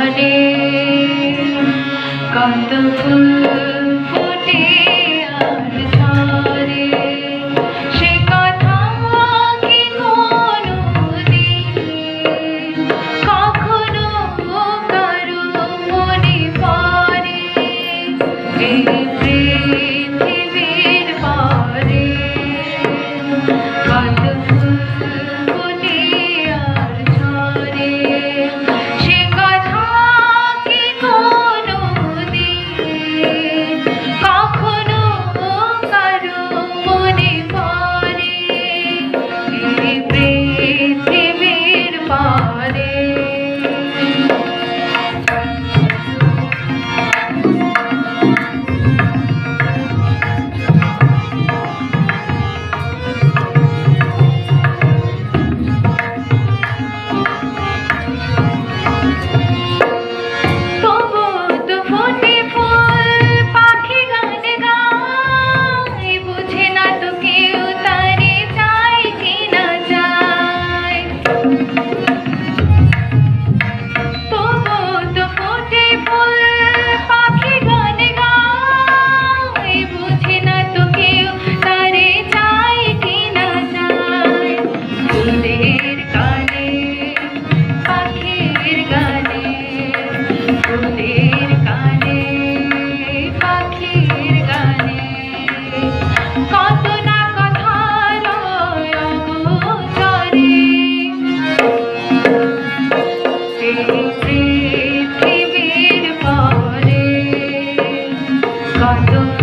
ঢলে কত ফুল ফোটে আর ঝরে। সে কথা কি কোনোদিন কখনো কারও মনে পড়ে। এই পৃথিবীর পরে কত ফুল Ricardo.